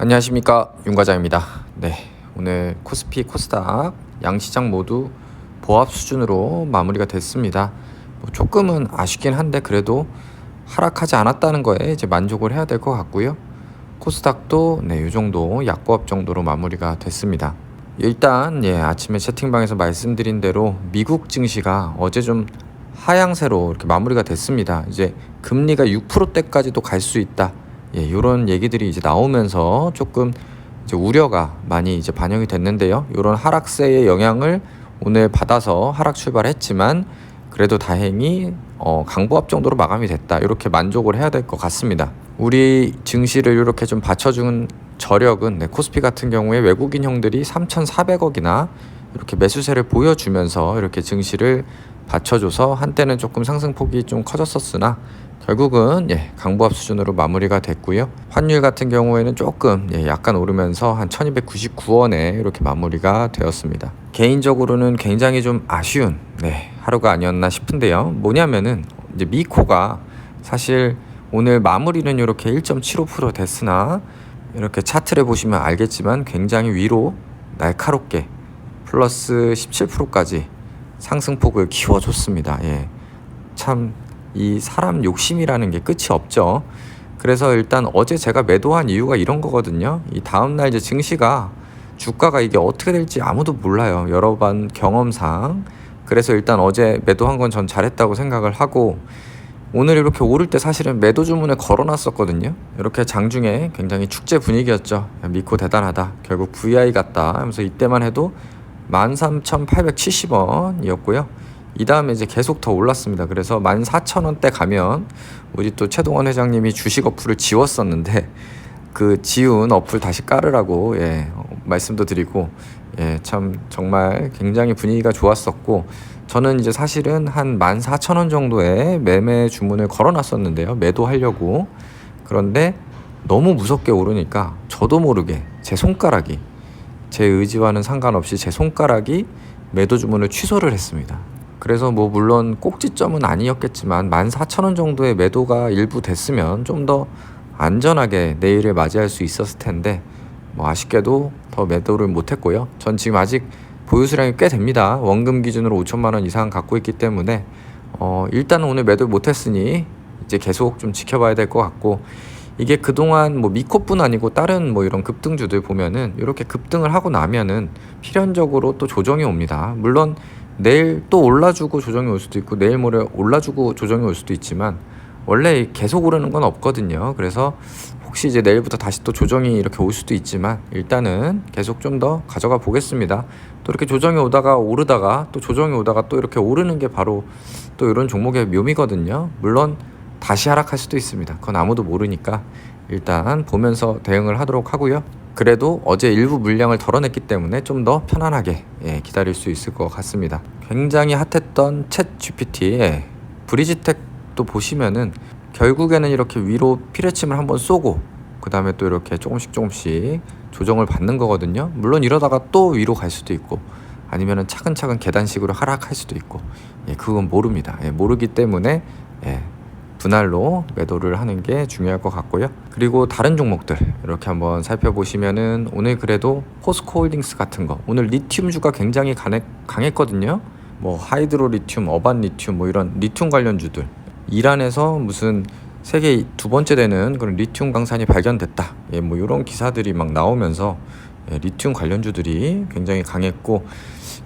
안녕하십니까 윤과장입니다. 네 오늘 코스피 코스닥 양시장 모두 보합 수준으로 마무리가 됐습니다. 뭐 조금은 아쉽긴 한데 그래도 하락하지 않았다는 거에 이제 만족을 해야 될 것 같고요. 코스닥도 네 이 정도 약보합 정도로 마무리가 됐습니다. 일단 예 아침에 채팅방에서 말씀드린 대로 미국 증시가 어제 좀 하향세로 이렇게 마무리가 됐습니다. 이제 금리가 6%대까지도 갈 수 있다. 예, 이런 얘기들이 이제 나오면서 조금 이제 우려가 많이 이제 반영이 됐는데요. 이런 하락세의 영향을 오늘 받아서 하락 출발했지만 그래도 다행히 어, 강보합 정도로 마감이 됐다. 이렇게 만족을 해야 될 것 같습니다. 우리 증시를 이렇게 좀 받쳐준 저력은 네, 코스피 같은 경우에 외국인 형들이 3,400억이나 이렇게 매수세를 보여주면서 이렇게 증시를 받쳐줘서 한때는 조금 상승폭이 좀 커졌었으나 결국은 예, 강보합 수준으로 마무리가 됐고요. 환율 같은 경우에는 조금 예, 약간 오르면서 한 1299원에 이렇게 마무리가 되었습니다. 개인적으로는 굉장히 좀 아쉬운 네, 하루가 아니었나 싶은데요. 뭐냐면은 이제 미코가 사실 오늘 마무리는 이렇게 1.75% 됐으나 이렇게 차트를 보시면 알겠지만 굉장히 위로 날카롭게 플러스 17%까지 상승폭을 키워줬습니다. 예. 참 이 사람 욕심이라는 게 끝이 없죠. 그래서 일단 어제 제가 매도한 이유가 이런 거거든요. 이 다음날 이제 증시가 주가가 이게 어떻게 될지 아무도 몰라요. 여러 번 경험상. 그래서 일단 어제 매도한 건 전 잘했다고 생각을 하고 오늘 이렇게 오를 때 사실은 매도 주문을 걸어놨었거든요. 이렇게 장중에 굉장히 축제 분위기였죠. 미코 대단하다. 결국 VI 같다. 하면서 이때만 해도 13,870원이었고요. 이 다음에 이제 계속 더 올랐습니다. 그래서 14,000원대 가면 우리 또 최동원 회장님이 주식 어플을 지웠었는데 그 지운 어플 다시 깔으라고 예, 어, 말씀도 드리고 예, 참 정말 굉장히 분위기가 좋았었고 저는 이제 사실은 한 14,000원 정도의 매매 주문을 걸어 놨었는데요. 매도하려고. 그런데 너무 무섭게 오르니까 저도 모르게 제 손가락이 제 의지와는 상관없이 제 손가락이 매도 주문을 취소를 했습니다. 그래서 뭐 물론 꼭지점은 아니었겠지만 14,000원 정도의 매도가 일부 됐으면 좀 더 안전하게 내일을 맞이할 수 있었을 텐데 뭐 아쉽게도 더 매도를 못 했고요. 전 지금 아직 보유 수량이 꽤 됩니다. 원금 기준으로 5천만 원 이상 갖고 있기 때문에 어 일단 오늘 매도 못 했으니 이제 계속 좀 지켜봐야 될 것 같고 이게 그동안 뭐 미코뿐 아니고 다른 뭐 이런 급등주들 보면은 이렇게 급등을 하고 나면은 필연적으로 또 조정이 옵니다. 물론 내일 또 올라주고 조정이 올 수도 있고 내일 모레 올라주고 조정이 올 수도 있지만 원래 계속 오르는 건 없거든요. 그래서 혹시 이제 내일부터 다시 또 조정이 이렇게 올 수도 있지만 일단은 계속 좀 더 가져가 보겠습니다. 또 이렇게 조정이 오다가 오르다가 또 조정이 오다가 또 이렇게 오르는 게 바로 또 이런 종목의 묘미거든요. 물론 다시 하락할 수도 있습니다. 그건 아무도 모르니까 일단 보면서 대응을 하도록 하고요. 그래도 어제 일부 물량을 덜어냈기 때문에 좀 더 편안하게 예, 기다릴 수 있을 것 같습니다. 굉장히 핫했던 챗 GPT의 브리지텍도 보시면은 결국에는 이렇게 위로 피레침을 한번 쏘고 그 다음에 또 이렇게 조금씩 조금씩 조정을 받는 거거든요. 물론 이러다가 또 위로 갈 수도 있고 아니면은 차근차근 계단식으로 하락할 수도 있고 예, 그건 모릅니다. 예, 모르기 때문에 예, 분할로 매도를 하는 게 중요할 것 같고요. 그리고 다른 종목들 이렇게 한번 살펴보시면은 오늘 그래도 포스코 홀딩스 같은 거 오늘 리튬주가 굉장히 강했, 강했거든요. 뭐 하이드로 리튬, 어반 리튬 뭐 이런 리튬 관련주들 이란에서 무슨 세계 두 번째 되는 그런 리튬 강산이 발견됐다. 예, 뭐 이런 기사들이 막 나오면서 예, 리튬 관련주들이 굉장히 강했고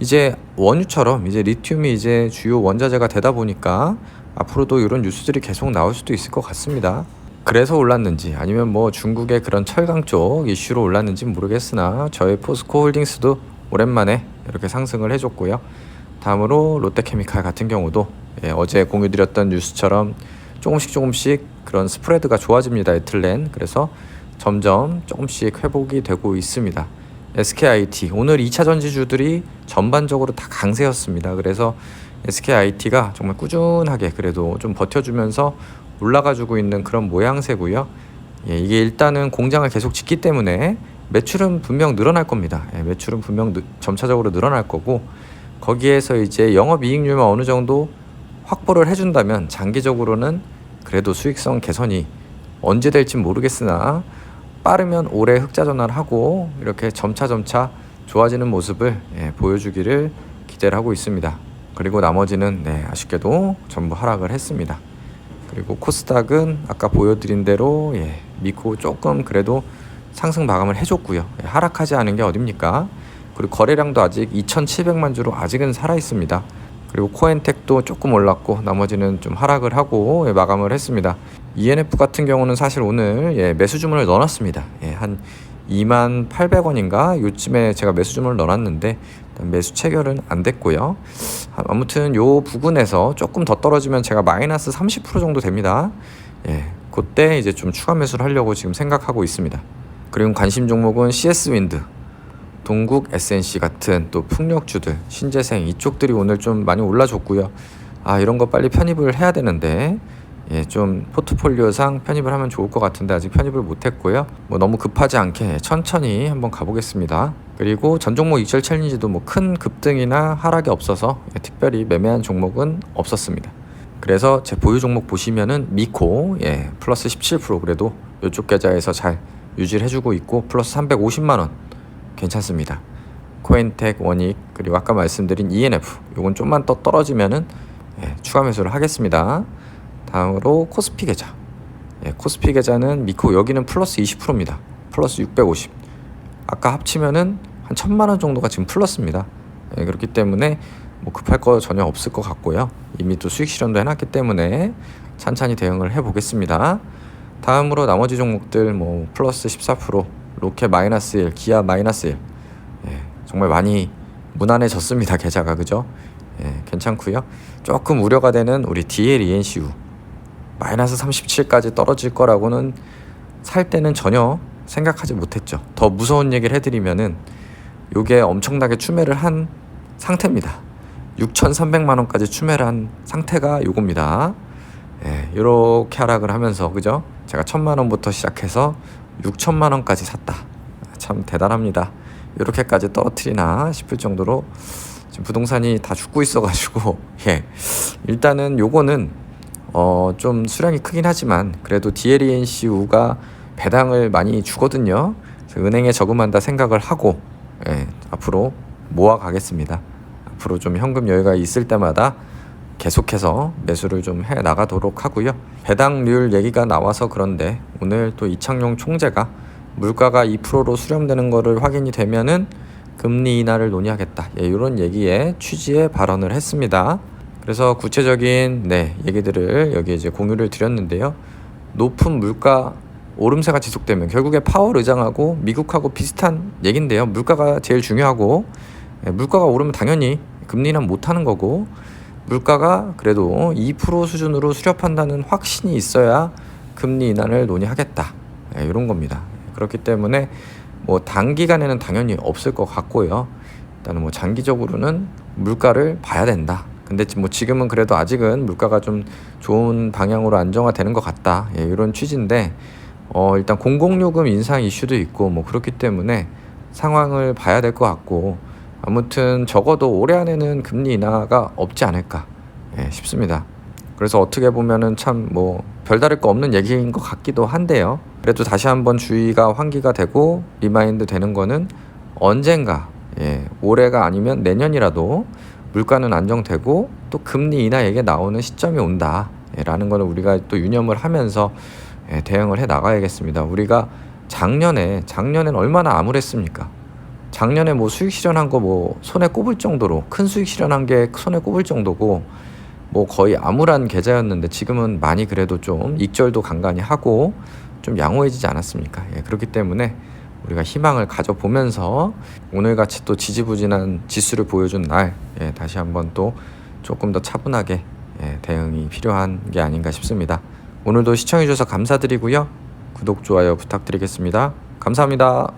이제 원유처럼 이제 리튬이 이제 주요 원자재가 되다 보니까 앞으로도 이런 뉴스들이 계속 나올 수도 있을 것 같습니다. 그래서 올랐는지 아니면 뭐 중국의 그런 철강 쪽 이슈로 올랐는지 모르겠으나 저희 포스코 홀딩스도 오랜만에 이렇게 상승을 해줬고요. 다음으로 롯데케미칼 같은 경우도 예, 어제 공유드렸던 뉴스처럼 조금씩 조금씩 그런 스프레드가 좋아집니다. 에틀렌 그래서 점점 조금씩 회복이 되고 있습니다. SKIT 오늘 2차 전지주들이 전반적으로 다 강세였습니다. 그래서 SKIT가 정말 꾸준하게 그래도 좀 버텨주면서 올라가지고 있는 그런 모양새고요. 예, 이게 일단은 공장을 계속 짓기 때문에 매출은 분명 늘어날 겁니다. 예, 매출은 분명 느, 점차적으로 늘어날 거고 거기에서 이제 영업이익률만 어느 정도 확보를 해준다면 장기적으로는 그래도 수익성 개선이 언제 될지 모르겠으나 빠르면 올해 흑자 전환을 하고 이렇게 점차 점차 좋아지는 모습을 예, 보여주기를 기대를 하고 있습니다. 그리고 나머지는 네, 아쉽게도 전부 하락을 했습니다. 그리고 코스닥은 아까 보여드린 대로 예, 미코 조금 그래도 상승 마감을 해줬고요. 예, 하락하지 않은 게 어딥니까? 그리고 거래량도 아직 2,700만 주로 아직은 살아 있습니다. 그리고 코엔텍도 조금 올랐고 나머지는 좀 하락을 하고 예, 마감을 했습니다. ENF 같은 경우는 사실 오늘 예, 매수 주문을 넣어놨습니다. 예, 한 2만 800원인가 요쯤에 제가 매수 주문을 넣어놨는데 매수 체결은 안 됐고요. 아무튼 요 부분에서 조금 더 떨어지면 제가 마이너스 30% 정도 됩니다. 예, 그때 이제 좀 추가 매수를 하려고 지금 생각하고 있습니다. 그리고 관심 종목은 CS 윈드, 동국 SNC 같은 또 풍력주들, 신재생 이쪽들이 오늘 좀 많이 올라줬고요. 아 이런 거 빨리 편입을 해야 되는데 예, 좀 포트폴리오상 편입을 하면 좋을 것 같은데 아직 편입을 못했고요. 뭐 너무 급하지 않게 천천히 한번 가보겠습니다. 그리고 전 종목 익절 챌린지도 뭐 큰 급등이나 하락이 없어서 예, 특별히 매매한 종목은 없었습니다. 그래서 제 보유 종목 보시면은 미코 예, 플러스 17% 그래도 이쪽 계좌에서 잘 유지를 해주고 있고 플러스 350만 원 괜찮습니다. 코인텍, 원익 그리고 아까 말씀드린 ENF 요건 좀만 더 떨어지면은 예, 추가 매수를 하겠습니다. 다음으로 코스피 계좌. 예, 코스피 계좌는 미코 여기는 플러스 20%입니다. 플러스 650. 아까 합치면은 한 천만 원 정도가 지금 플러스입니다. 예, 그렇기 때문에 뭐 급할 거 전혀 없을 것 같고요. 이미 또 수익 실현도 해놨기 때문에 찬찬히 대응을 해보겠습니다. 다음으로 나머지 종목들 뭐 플러스 14%, 로켓 마이너스 1, 기아 마이너스 1. 예, 정말 많이 무난해졌습니다. 계좌가 그죠? 예, 괜찮고요. 조금 우려가 되는 우리 DL ENCU 마이너스 37까지 떨어질 거라고는 살 때는 전혀 생각하지 못했죠. 더 무서운 얘기를 해드리면은 요게 엄청나게 추매를 한 상태입니다. 6,300만 원까지 추매를 한 상태가 요겁니다. 예, 이렇게 하락을 하면서 그죠? 제가 천만 원부터 시작해서 6천만 원까지 샀다. 참 대단합니다. 이렇게까지 떨어뜨리나 싶을 정도로 지금 부동산이 다 죽고 있어가지고 예 일단은 요거는 어 좀 수량이 크긴 하지만 그래도 DLENCU가 배당을 많이 주거든요. 은행에 저금한다 생각을 하고 예, 앞으로 모아 가겠습니다. 앞으로 좀 현금 여유가 있을 때마다 계속해서 매수를 좀 해 나가도록 하고요. 배당률 얘기가 나와서 그런데 오늘 또 이창용 총재가 물가가 2%로 수렴되는 것을 확인이 되면은 금리 인하를 논의하겠다. 예, 이런 얘기에 취지의 발언을 했습니다. 그래서 구체적인 네, 얘기들을 여기 이제 공유를 드렸는데요. 높은 물가 오름세가 지속되면 결국에 파월 의장하고 미국하고 비슷한 얘긴데요. 물가가 제일 중요하고 예, 물가가 오르면 당연히 금리 인하 못 하는 거고 물가가 그래도 2% 수준으로 수렴한다는 확신이 있어야 금리 인하를 논의하겠다. 예, 이런 겁니다. 그렇기 때문에 뭐 단기간에는 당연히 없을 것 같고요. 일단은 뭐 장기적으로는 물가를 봐야 된다. 근데 뭐 지금은 그래도 아직은 물가가 좀 좋은 방향으로 안정화되는 것 같다. 예, 이런 취지인데 어, 일단 공공요금 인상 이슈도 있고 뭐 그렇기 때문에 상황을 봐야 될 것 같고 아무튼 적어도 올해 안에는 금리 인하가 없지 않을까 예, 싶습니다. 그래서 어떻게 보면은 참 뭐 별다를 거 없는 얘기인 것 같기도 한데요. 그래도 다시 한번 주의가 환기가 되고 리마인드 되는 거는 언젠가 예, 올해가 아니면 내년이라도 물가는 안정되고 또 금리 인하 얘기 나오는 시점이 온다. 예, 라는 거는 우리가 또 유념을 하면서 예, 대응을 해 나가야겠습니다. 우리가 작년에 작년엔 얼마나 암울했습니까? 작년에 뭐 수익 실현한 거 뭐 손에 꼽을 정도로 큰 수익 실현한 게 손에 꼽을 정도고 뭐 거의 암울한 계좌였는데 지금은 많이 그래도 좀 익절도 간간히 하고 좀 양호해지지 않았습니까? 예, 그렇기 때문에 우리가 희망을 가져보면서 오늘같이 또 지지부진한 지수를 보여준 날 예, 다시 한번 또 조금 더 차분하게 예, 대응이 필요한 게 아닌가 싶습니다. 오늘도 시청해주셔서 감사드리고요. 구독, 좋아요 부탁드리겠습니다. 감사합니다.